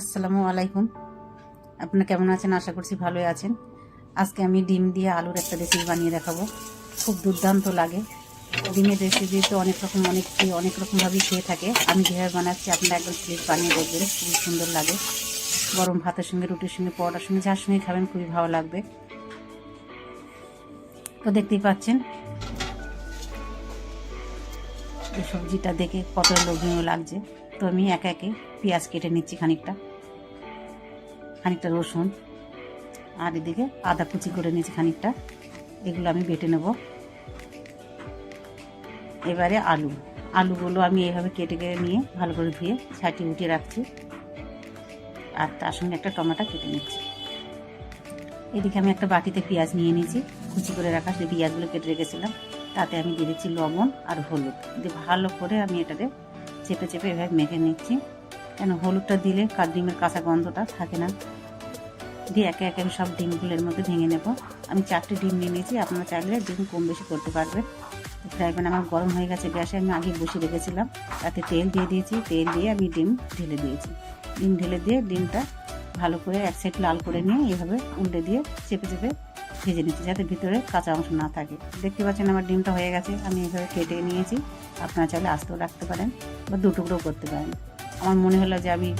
আসসালামু আলাইকুম। আপনারা কেমন আছেন? আশা করছি ভালোই আছেন। আজকে আমি ডিম দিয়ে আলুর একটা রেসিপি বানিয়ে দেখাবো। খুব দুর্দান্ত লাগে। ডিমের রেসিপি তো অনেক রকম, অনেক অনেক রকমভাবেই খেয়ে থাকে। আমি যেভাবে বানাচ্ছি, আপনারা একদম প্লিজ বানিয়ে দেখবেন। খুবই সুন্দর লাগে। গরম ভাতের সঙ্গে, রুটির সঙ্গে, পরোটার সঙ্গে, যার সঙ্গে খাবেন, খুবই ভালো লাগবে। তো দেখতেই পাচ্ছেন সবজিটা দেখে কত লোভনীয় লাগছে। তো আমি একে একে পেঁয়াজ কেটে নিচ্ছি খানিকটা। খানিকটা রসুন আর এদিকে আদা কুচি করে নিয়েছি খানিকটা। এগুলো আমি বেটে নেব। এবারে আলু। আলুগুলো আমি এইভাবে কেটে কেটে নিয়ে ভালো করে ধুয়ে ছাটি উঠিয়ে রাখছি। আর তার সঙ্গে একটা টমেটো কেটে নিচ্ছি। এদিকে আমি একটা বাটিতে পেঁয়াজ নিয়ে নিয়েছি। কুচি করে রাখা সেই পেঁয়াজগুলো কেটে রেখেছিলাম। তাতে আমি দিয়ে দিচ্ছি লবণ আর হলুদ। দিয়ে ভালো করে আমি এটাতে চেপে চেপে এভাবে মেখে নিচ্ছি। কেন হলুদটা দিলে কার ডিমের কাঁচা গন্ধটা থাকে না। দিয়ে একে একে আমি সব ডিমগুলোর মধ্যে ভেঙে নেব। আমি চারটে ডিম নিয়ে নিয়েছি, আপনারা চাইলে ডিম কম বেশি করতে পারবেন। ফ্রাই প্যান আমার গরম হয়ে গেছে গ্যাসে, আমি আগে বসে রেখেছিলাম। তাতে তেল দিয়ে দিয়েছি, তেল দিয়ে আমি ডিম ঢেলে দিয়েছি। ডিম ঢেলে দিয়ে ডিমটা ভালো করে এক সাইড লাল করে নিয়ে এইভাবে উল্টে দিয়ে চেপে চেপে ভেজে নিচ্ছি, যাতে ভিতরে কাঁচা অংশ না থাকে। দেখতে পাচ্ছেন আমার ডিমটা হয়ে গেছে, আমি এইভাবে কেটে নিয়েছি। আপনারা চাইলে আস্তেও রাখতে পারেন বা দু টুকরো করতে পারেন। আমার মনে হলো যে আমি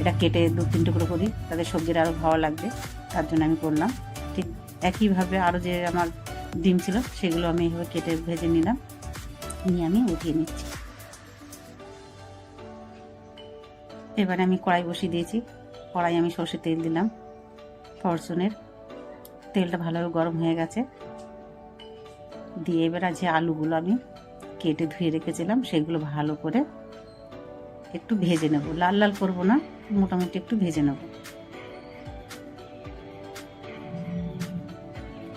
এটা কেটে দু তিন টুকরো করি তাদের সবজির আরও ভালো লাগবে, তার জন্য আমি করলাম। ঠিক একইভাবে আরও যে আমার ডিম ছিল, সেগুলো আমি এইভাবে কেটে ভেজে নিলাম, নিয়ে আমি উঠিয়ে নিচ্ছি। এবারে আমি কড়াই বসিয়ে দিয়েছি, কড়াই আমি সর্ষের তেল দিলাম, ফরচুনের। তেলটা ভালোভাবে গরম হয়ে গেছে। দিয়ে এবার যে আলুগুলো আমি কেটে ধুয়ে রেখেছিলাম, সেগুলো ভালো করে একটু ভেজে নেব। লাল লাল করব না মোটামুটি একটু ভেজে নেব।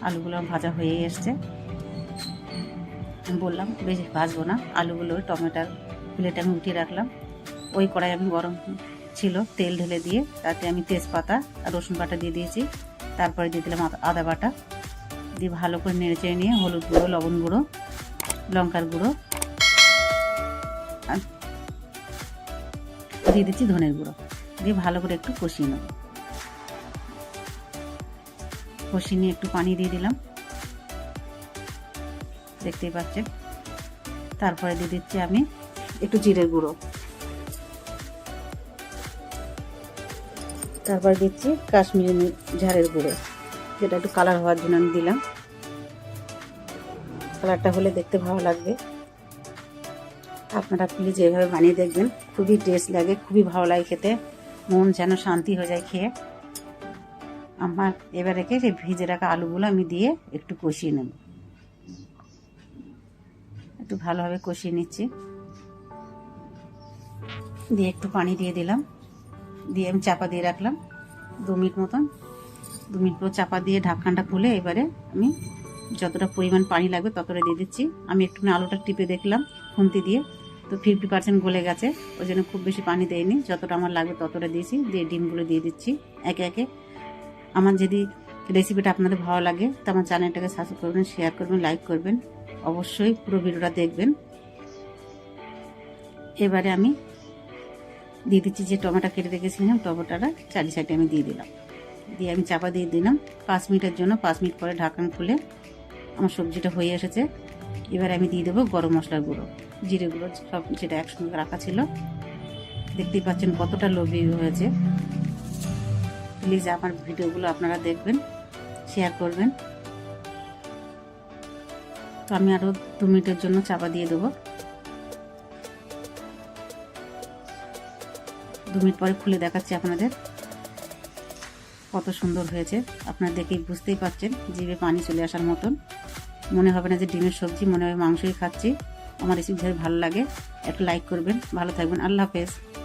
আলুগুলো ভাজা হয়ে এসছে। বললাম, বেশি, ভাজবো না। আলুগুলো, টমেটোর প্লেটে আমি উঠিয়ে রাখলাম। ওই কড়াই আমি গরম ছিল তেল ঢেলে দিয়ে, তাতে আমি তেজপাতা আর রসুন বাটা দিয়ে দিয়েছি। তারপরে দিয়ে দিলাম আদা- বাটা। দিয়ে ভালো করে নেড়ে চেড়ে নিয়ে হলুদ গুঁড়ো, লবণ গুঁড়ো, লঙ্কার গুঁড়ো আর দিয়ে দিচ্ছি ধনের গুঁড়ো। দিয়ে ভালো করে একটু কষিয়ে নেব। কষিয়ে নিয়ে একটু পানি দিয়ে দিলাম। দেখতেই পাচ্ছেন? তারপরে দিয়ে দিচ্ছি আমি একটু জিরের গুঁড়ো। তারপর দিচ্ছি কাশ্মীরি ঝাড়ের গুঁড়ো, যেটা একটু কালার হওয়ার জন্য আমি দিলাম। কালারটা হলে দেখতে ভালো লাগবে। আপনারা প্লিজ এভাবে বানিয়ে দেখবেন। খুবই টেস্ট লাগে, খুবই ভালো লাগে খেতে। মন যেন শান্তি হয়ে যায় খেয়ে, আমার এবার রেখে সেই ভিজে রাখা আলুগুলো আমি দিয়ে একটু কষিয়ে নেব। একটু ভালোভাবে কষিয়ে নিচ্ছি। দিয়ে একটু পানি দিয়ে দিলাম। দিয়ে আমি চাপা দিয়ে রাখলাম দু মিনিট মতন। দু মিনিট পর চাপা দিয়ে ঢাকনাটা খুলে এবারে আমি যতটা পরিমাণ পানি লাগবে ততটা দিয়ে দিচ্ছি। আমি একটু আলুটা টিপে দেখলাম, খুন্তি দিয়ে। তো ফিফটি পার্সেন্ট গলে গেছে। ওই জন্য খুব বেশি পানি দেয়নি। যতটা আমার লাগবে ততটা দিয়েছি। দিয়ে ডিমগুলো দিয়ে দিচ্ছি একে একে। আমার যদি রেসিপিটা আপনাদের ভালো লাগে, তো আমার চ্যানেলটাকে সাবস্ক্রাইব করবেন শেয়ার করবেন লাইক করবেন। অবশ্যই পুরো ভিডিওটা দেখবেন। এবারে আমি দিয়ে দিচ্ছি যে টমেটো কেটে রেখেছিলাম, টমেটোটা চারি সাইডে আমি দিয়ে দিলাম। দিয়ে আমি চাপা দিয়ে দিলাম। পাঁচ মিনিটের জন্য, পাঁচ মিনিট পরে ঢাকান খুলে আমার সবজিটা হয়ে এসেছে। এবার আমি দিয়ে দেবো গরম মশলার গুঁড়ো। জিরে গুঁড়ো সব যেটা একসঙ্গে রাখা ছিল। দেখতেই পাচ্ছেন কতটা লোভী হয়েছে। প্লিজ আমার ভিডিওগুলো আপনারা দেখবেন শেয়ার করবেন। তো আমি আরও দু মিনিটের জন্য চাপা দিয়ে দেবো। দু মিনিট পরে খুলে দেখাচ্ছি আপনাদের কত সুন্দর হয়েছে। আপনারা দেখেই বুঝতেই পারছেন, জিভে পানি চলে আসার মতন। মনে হবে না যে ডিমের সবজি, মনে হবে মাংসই খাচ্ছি। আমার রেসিপি ভালো লাগে একটা লাইক করবেন ভালো থাকবেন আল্লাহ হাফেজ।